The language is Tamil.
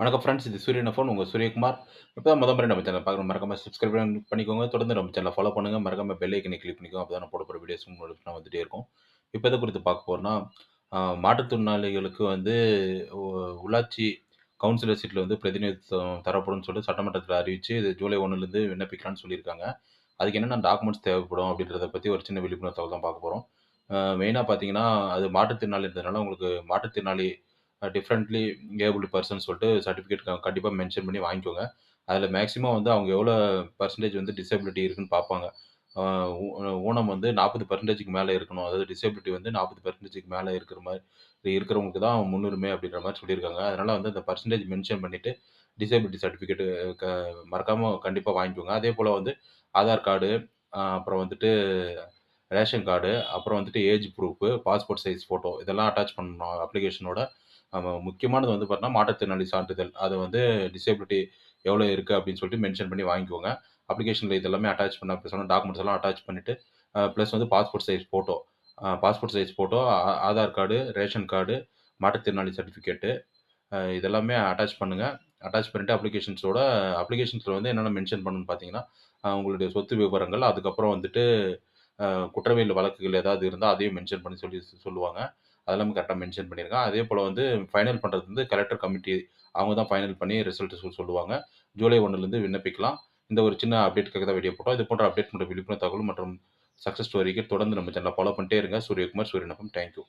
வணக்கம் ஃப்ரெண்ட்ஸ் இது சூரியன் ஃபோன் உங்கள் சூரியகுமார். இப்போ தான் முதல் முறை நம்ம சேனல் பார்க்குறோம். மறக்காம சப்ஸ்கிரைப் பண்ணிக்கோங்க. தொடர்ந்து நம்ம சேனலை ஃபாலோ பண்ணுங்கள் மறக்காம பெல் ஐக்கனை கிளிக் பண்ணிக்கோங்க. அப்போ தான் நான் போட போகிற வீடியோஸ் உங்களுக்கு நான் வந்துட்டே இருக்கும். இப்போ எதை குறித்து பார்க்க போகிறோம்னா மாற்றுத்திறனாளிகளுக்கு வந்து உள்ளாட்சி கவுன்சிலர் சீட்டில் வந்து பிரதிநிதித்துவம் தரப்படும்னு சொல்லிட்டு சட்டமன்றத்தில் அறிவித்து இது ஜூலை ஒன்றுலேருந்து விண்ணப்பிக்கலாம்னு சொல்லியிருக்காங்க. அதுக்கு என்னென்ன டாக்குமெண்ட்ஸ் தேவைப்படும் அப்படின்றத பற்றி ஒரு சின்ன விழிப்புணர்வு தகவல் தான் பார்க்க போகிறோம் மெயினாக பார்த்தீங்கன்னா அது மாற்றுத்திறனாளி இருந்ததுனால உங்களுக்கு மாற்றுத்திறனாளி டிஃப்ரெண்ட்லி ஏபிள் பர்சன் சொல்லிட்டு சர்டிஃபிகேட் கண்டிப்பாக மென்ஷன் பண்ணி வாங்கிக்கோங்க. அதில் மேக்ஸிமம் வந்து அவங்க எவ்வளோ பர்சன்டேஜ் வந்து டிசபிலிட்டி இருக்குன்னு பார்ப்பாங்க. ஊ- ஊனம் வந்து நாற்பது பர்சன்டேஜுக்கு மேலே இருக்கணும். அதாவது டிசபிலிட்டி வந்து நாற்பது பர்சன்டேஜுக்கு மேலே இருக்கிற மாதிரி இருக்கிறவங்களுக்கு தான் முன்னுரிமை அப்படின்ற மாதிரி சொல்லியிருக்காங்க. அதனால் வந்து அந்த பர்சன்டேஜ் மென்ஷன் பண்ணிவிட்டு டிசபிலிட்டி சர்டிஃபிகேட்டு க மறக்காமல் கண்டிப்பாக வாங்கிக்கோங்க. அதே போல் வந்து ஆதார் கார்டு அப்புறம் வந்துட்டு ரேஷன் கார்டு அப்புறம் வந்துட்டு age proof passport size photo இதெல்லாம் அட்டாச் பண்ணணும் அப்ளிகேஷனோட முக்கியமானது வந்து பார்த்தீங்கன்னா மாற்றுத்திறனாளி சான்றிதழ். அது வந்து டிசேபிலிட்டி எவ்வளோ இருக்குது அப்படின்னு சொல்லிட்டு மென்ஷன் பண்ணி வாங்கிக்கோங்க. அப்ளிகேஷனில் இதெல்லாமே அட்டாச் பண்ண சொன்ன டாக்குமெண்ட்ஸ் எல்லாம் அட்டாச் பண்ணிவிட்டு ப்ளஸ் வந்து passport size photo passport size photo Aadhaar card ration card மாற்றுத்திறனாளி சர்டிஃபிகேட்டு இதெல்லாமே அட்டாச் பண்ணுங்கள் அட்டாச் பண்ணிவிட்டு அப்ளிகேஷன்ஸோட அப்ளிகேஷன்ஸில் வந்து என்னென்ன மென்ஷன் பண்ணணும்னு பார்த்தீங்கன்னா உங்களுடைய சொத்து விவரங்கள் அதுக்கப்புறம் வந்துட்டு குற்றவியல் வழக்குகள் ஏதாவது இருந்தால் அதையும் மென்ஷன் பண்ணி சொல்லி சொல்லுவாங்க. அதெல்லாம் கரெக்டாக மென்ஷன் பண்ணியிருக்கேன். அதே போல் வந்து ஃபைனல் பண்ணுறது வந்து கலெக்டர் கமிட்டி அவங்க தான் ஃபைனல் பண்ணி ரிசல்ட் சொல்லுவாங்க. ஜூலை ஒன்றுலேருந்து விண்ணப்பிக்கலாம். இந்த ஒரு சின்ன அப்டேட்டுக்காக தான் வீடியோ போட்டோம். இது போன்ற அப்டேட் மற்றும் விழிப்புணர்வு தகவல் மற்றும் சக்ஸஸ் ஸ்டோரிக்கு தொடர்ந்து நம்ம சேனலை ஃபாலோ பண்ணிட்டே இருங்க. சூரியகுமார் சூரியநகம் தேங்க்யூ